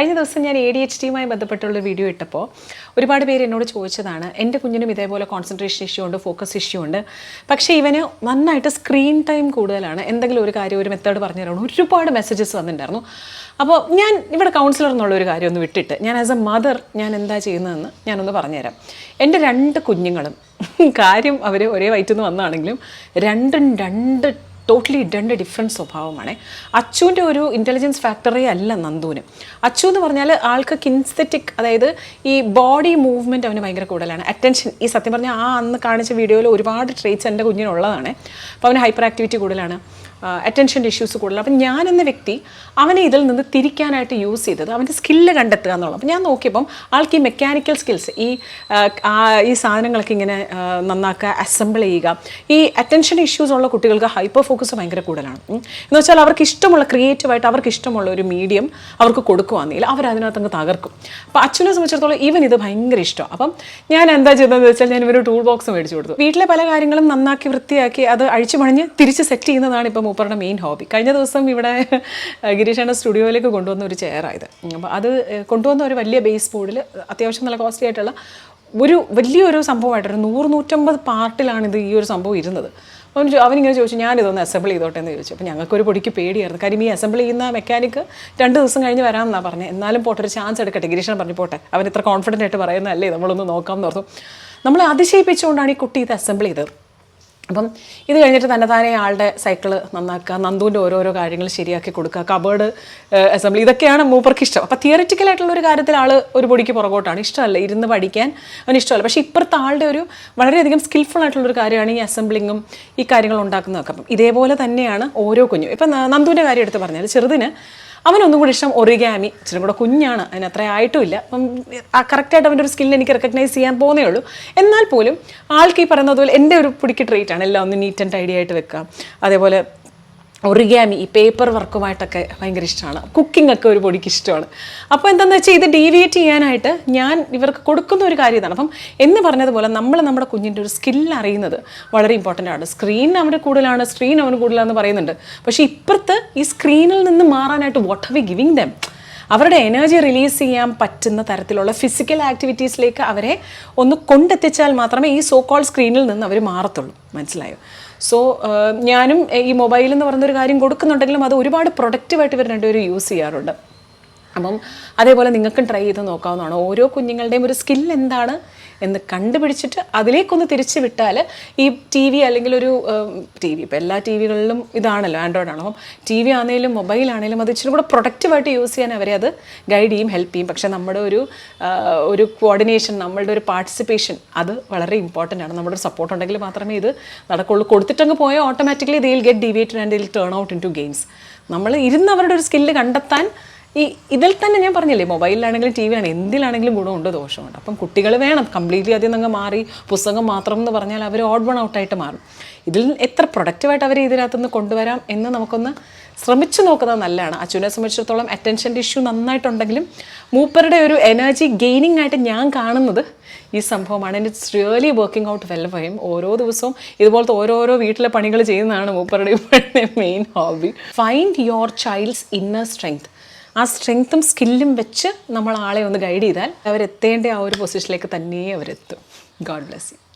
കഴിഞ്ഞ ദിവസം ഞാൻ എ ഡി എച്ച് ഡിയുമായി ബന്ധപ്പെട്ടുള്ള വീഡിയോ ഇട്ടപ്പോൾ ഒരുപാട് പേര് എന്നോട് ചോദിച്ചതാണ് എന്റെ കുഞ്ഞിനും ഇതേപോലെ കോൺസെൻട്രേഷൻ ഇഷ്യൂ ഉണ്ട് ഫോക്കസ് ഇഷ്യൂ ഉണ്ട്. പക്ഷേ ഇവന് നന്നായിട്ട് സ്ക്രീൻ ടൈം കൂടുതലാണ്. എന്തെങ്കിലും ഒരു കാര്യം ഒരു മെത്തേഡ് പറഞ്ഞു തരണം ഒരുപാട് മെസ്സേജസ് വന്നിട്ടുണ്ടായിരുന്നു. അപ്പോൾ ഞാൻ ഇവിടെ കൗൺസിലർ എന്നുള്ള ഒരു കാര്യം ഒന്ന് വിട്ടിട്ട് ഞാൻ ആസ് എ മദർ ഞാൻ എന്താ ചെയ്യുന്നതെന്ന് ഞാനൊന്ന് പറഞ്ഞുതരാം. എന്റെ രണ്ട് കുഞ്ഞുങ്ങളും കാര്യം അവർ ഒരേ വയറ്റിൽ നിന്ന് വന്നാണെങ്കിലും രണ്ടും രണ്ട് ടോട്ടലി രണ്ട് ഡിഫറെന്റ് സ്വഭാവമാണ്. അച്ചുവിന്റെ ഒരു ഇന്റലിജൻസ് ഫാക്ടറി അല്ല നന്ദുവിന്. അച്ചു എന്ന് പറഞ്ഞാൽ ആൾക്ക് കിൻസ്തെറ്റിക് അതായത് ഈ ബോഡി മൂവ്മെന്റ് അവന് ഭയങ്കര കൂടുതലാണ്. അറ്റൻഷൻ ഈ സത്യം പറഞ്ഞാൽ ആ അന്ന് കാണിച്ച വീഡിയോയിൽ ഒരുപാട് ട്രേറ്റ്സ് എന്റെ കുഞ്ഞിനുള്ളതാണ്. അപ്പോൾ അവന് ഹൈപ്പർ ആക്ടിവിറ്റി കൂടുതലാണ് അറ്റൻഷന്റെ ഇഷ്യൂസ് കൂടുതലാണ്. അപ്പം ഞാനെന്ന വ്യക്തി അവനെ ഇതിൽ നിന്ന് തിരിക്കാനായിട്ട് യൂസ് ചെയ്തത് അവന്റെ സ്കില്ല് കണ്ടെത്തുക എന്നുള്ളത് അപ്പം ഞാൻ നോക്കിയപ്പം ആൾക്ക് ഈ മെക്കാനിക്കൽ സ്കിൽസ് ഈ ഈ സാധനങ്ങളൊക്കെ ഇങ്ങനെ നന്നാക്കുക അസംബിൾ ചെയ്യുക ഈ അറ്റൻഷൻ ഇഷ്യൂസ് ഉള്ള കുട്ടികൾക്ക് ഹൈപ്പർ ഫോക്കസ് ഭയങ്കര കൂടുതലാണ്. എന്ന് വെച്ചാൽ അവർക്ക് ഇഷ്ടമുള്ള ക്രിയേറ്റീവായിട്ട് അവർക്ക് ഇഷ്ടമുള്ള ഒരു മീഡിയം അവർക്ക് കൊടുക്കുകയാണെങ്കിൽ അവർ അതിനകത്ത് അങ്ങ് തകർക്കും. അപ്പോൾ അച്ഛനെ സംബന്ധിച്ചിടത്തോളം ഇവൻ ഇത് ഭയങ്കര ഇഷ്ടമാണ് അപ്പം ഞാൻ എന്താ ചെയ്തതെന്ന് വെച്ചാൽ ഞാൻ ഇവർ ടൂൾ ബോക്സ് മേടിച്ചു കൊടുത്തു. വീട്ടിലെ പല കാര്യങ്ങളും നന്നാക്കി വൃത്തിയാക്കി അത് അഴിച്ചു പണിഞ്ഞ് തിരിച്ച് സെറ്റ് ചെയ്യുന്നതാണ് ഇപ്പം മൂപ്പറുടെ മെയിൻ ഹോബി കഴിഞ്ഞ ദിവസം ഇവിടെ ഗിരീഷാണ് സ്റ്റുഡിയോയിലേക്ക് കൊണ്ടുവന്ന ഒരു ചെയറായത് അപ്പോൾ അത് കൊണ്ടുവന്ന ഒരു വലിയ ബേസ് ബോർഡിൽ അത്യാവശ്യം നല്ല കോസ്റ്റ്ലി ആയിട്ടുള്ള ഒരു വലിയൊരു സംഭവമായിട്ട് ഒരു നൂറ് നൂറ്റമ്പത് പാർട്ടിലാണ് ഇത് ഈ ഒരു സംഭവം ഇരുന്നത്. അവൻ അവനിങ്ങനെ ചോദിച്ചു ഞാനിതൊന്ന് അസംബിൾ ചെയ്തോട്ടെ എന്ന് ചോദിച്ചു. അപ്പോൾ ഞങ്ങൾക്കൊരു പൊടിക്ക് പേടിയായിരുന്നു. കാര്യം ഈ അസംബിൾ ചെയ്യുന്ന മെക്കാനിക്ക് രണ്ട് ദിവസം കഴിഞ്ഞ് വരാമെന്നാണ് പറഞ്ഞത് എന്നാലും പോട്ടെ ഒരു ചാൻസ് എടുക്കട്ടെ. ഗിരീഷൻ പറഞ്ഞു പോട്ടെ. അവൻ ഇത്ര കോൺഫിഡന്റ് ആയിട്ട് പറയുന്നതല്ലേ നമ്മളൊന്ന് നോക്കാം എന്ന് ഓർത്തു. നമ്മളെ അതിശയിപ്പിച്ചുകൊണ്ടാണ് ഈ കുട്ടി ഇത് അസംബിൾ ചെയ്തത്. അപ്പം ഇത് കഴിഞ്ഞിട്ട് തന്നെ താനെ ആളുടെ സൈക്കിൾ നന്നാക്കുക നന്ദുവിന്റെ ഓരോരോ കാര്യങ്ങൾ ശരിയാക്കി കൊടുക്കുക കബേർഡ് അസംബ്ലി ഇതൊക്കെയാണ് മൂപ്പർക്ക് ഇഷ്ടം. അപ്പോൾ തിയറിറ്റിക്കൽ ആയിട്ടുള്ള ഒരു കാര്യത്തിൽ ആൾ ഒരു പൊടിക്ക് പുറകോട്ടാണ്. ഇഷ്ടമല്ല ഇരുന്ന് പഠിക്കാൻ അവന് ഇഷ്ടമല്ല. പക്ഷേ ഇപ്പുറത്തെ ആളുടെ ഒരു വളരെയധികം സ്കിൽഫുൾ ആയിട്ടുള്ളൊരു കാര്യമാണ് ഈ അസംബ്ലിങ്ങും ഈ കാര്യങ്ങൾ ഉണ്ടാക്കുന്നതൊക്കെ. അപ്പം ഇതേപോലെ തന്നെയാണ് ഓരോ കുഞ്ഞും. ഇപ്പം നന്ദുവിന്റെ കാര്യം എടുത്ത് പറഞ്ഞാൽ ചെറുതിന് അവനൊന്നും കൂടി ഇഷ്ടം ഒറിഗാമി. ഇച്ചിരി കൂടെ കുഞ്ഞാണ് അതിന് അത്ര ആയിട്ടുമില്ല. അപ്പം കറക്റ്റായിട്ട് അവന്റെ ഒരു സ്കില്ല് എനിക്ക് റെക്കഗ്നൈസ് ചെയ്യാൻ പോകുന്നേ ഉള്ളൂ. എന്നാൽ പോലും ആൾക്ക് ഈ പറയുന്നത് പോലെ എന്റെ ഒരു പിടിക്ക് ട്രീറ്റാണ് എല്ലാം ഒന്ന് നീറ്റ് ആൻഡ് ടൈഡി ആയിട്ട് വെക്കുക അതേപോലെ ഒറിഗാമി ഈ പേപ്പർ വർക്കുമായിട്ടൊക്കെ ഭയങ്കര ഇഷ്ടമാണ്. കുക്കിംഗ് ഒക്കെ ഒരു പൊടിക്ക് ഇഷ്ടമാണ്. അപ്പോൾ എന്താണെന്ന് വെച്ചാൽ ഇത് ഡീവിയേറ്റ് ചെയ്യാനായിട്ട് ഞാൻ ഇവർക്ക് കൊടുക്കുന്ന ഒരു കാര്യം ഇതാണ് അപ്പം എന്ന് പറഞ്ഞതുപോലെ നമ്മൾ നമ്മുടെ കുഞ്ഞിന്റെ ഒരു സ്കിൽ അറിയുന്നത് വളരെ ഇമ്പോർട്ടന്റ് ആണ്. സ്ക്രീൻ അവന് കൂടുതലാണ് സ്ക്രീൻ അവന് കൂടുതലാണെന്ന് പറയുന്നുണ്ട്. പക്ഷേ ഇപ്പുറത്ത് ഈ സ്ക്രീനിൽ നിന്ന് മാറാനായിട്ട് what are we giving them അവരുടെ എനർജി റിലീസ് ചെയ്യാൻ പറ്റുന്ന തരത്തിലുള്ള ഫിസിക്കൽ ആക്ടിവിറ്റീസിലേക്ക് അവരെ ഒന്ന് കൊണ്ടെത്തിച്ചാൽ മാത്രമേ ഈ സോ കോൾ സ്ക്രീനിൽ നിന്ന് അവർ മാറത്തുള്ളൂ. മനസ്സിലായോ? സോ ഞാനും ഈ മൊബൈൽ എന്ന് പറയുന്ന ഒരു കാര്യം കൊടുക്കുന്നുണ്ടെങ്കിലും അത് ഒരുപാട് പ്രൊഡക്റ്റീവായിട്ട് ഇവർ രണ്ടുപേരും യൂസ് ചെയ്യാറുണ്ട്. അപ്പം അതേപോലെ നിങ്ങൾക്കും ട്രൈ ചെയ്ത് നോക്കാവുന്നതാണ്. ഓരോ കുഞ്ഞുങ്ങളുടെയും ഒരു സ്കിൽ എന്താണ് എന്ന് കണ്ടുപിടിച്ചിട്ട് അതിലേക്കൊന്ന് തിരിച്ചു വിട്ടാൽ ഈ ടി വി അല്ലെങ്കിൽ ഒരു ടി വി ഇപ്പോൾ എല്ലാ ടി വികളിലും ഇതാണല്ലോ ആൻഡ്രോയിഡ് ആണ് അപ്പം ടി വി ആണെങ്കിലും മൊബൈൽ ആണെങ്കിലും അത് ഇച്ചിരി കൂടെ പ്രൊഡക്റ്റീവായിട്ട് യൂസ് ചെയ്യാൻ അവരെ അത് ഗൈഡ് ചെയ്യും ഹെൽപ്പ് ചെയ്യും. പക്ഷേ നമ്മുടെ ഒരു ഒരു കോർഡിനേഷൻ നമ്മളുടെ ഒരു പാർട്ടിസിപ്പേഷൻ അത് വളരെ ഇമ്പോർട്ടന്റ് ആണ്. നമ്മുടെ ഒരു സപ്പോർട്ട് ഉണ്ടെങ്കിൽ മാത്രമേ ഇത് നടക്കുള്ളൂ. കൊടുത്തിട്ടങ്ങ് പോയാൽ automatically they'll get ഡിവേറ്റഡ് and they'll turn out into games നമ്മൾ ഇരുന്ന് അവരുടെ ഒരു സ്കില്ല് കണ്ടെത്താൻ ഈ ഇതിൽ തന്നെ ഞാൻ പറഞ്ഞില്ലേ മൊബൈലിലാണെങ്കിലും ടി വി ആണ് എന്തിലാണെങ്കിലും ഗുണമുണ്ട് ദോഷമുണ്ട്. അപ്പം കുട്ടികൾ വേണം കംപ്ലീറ്റ്ലി അതിൽ നിന്ന് മാറി പുസ്തകം മാത്രം എന്ന് പറഞ്ഞാൽ അവർ ഓഡ് വൺ ഔട്ടായിട്ട് മാറും. ഇതിൽ എത്ര പ്രൊഡക്റ്റീവായിട്ട് അവരെ ഇതിനകത്തുനിന്ന് കൊണ്ടുവരാം എന്ന് നമുക്കൊന്ന് ശ്രമിച്ചു നോക്കുന്നത് നല്ലതാണ്. അച്ഛനെ സംബന്ധിച്ചിടത്തോളം അറ്റൻഷന്റെ ഇഷ്യൂ നന്നായിട്ടുണ്ടെങ്കിലും മൂപ്പരുടെ ഒരു എനർജി ഗെയിനിങ് ആയിട്ട് ഞാൻ കാണുന്നത് ഈ സംഭവമാണ്. It's really working out well fine ഓരോ ദിവസവും ഇതുപോലത്തെ ഓരോരോ വീട്ടിലെ പണികൾ ചെയ്യുന്നതാണ് മൂപ്പരുടെ main hobby find your child's inner strength ആ സ്ട്രെങ്ത്തും സ്കില്ലും വെച്ച് നമ്മൾ ആളെ ഒന്ന് ഗൈഡ് ചെയ്താൽ അവരെത്തേണ്ട ആ ഒരു പൊസിഷനിലേക്ക് തന്നെ അവരെത്തും. God bless you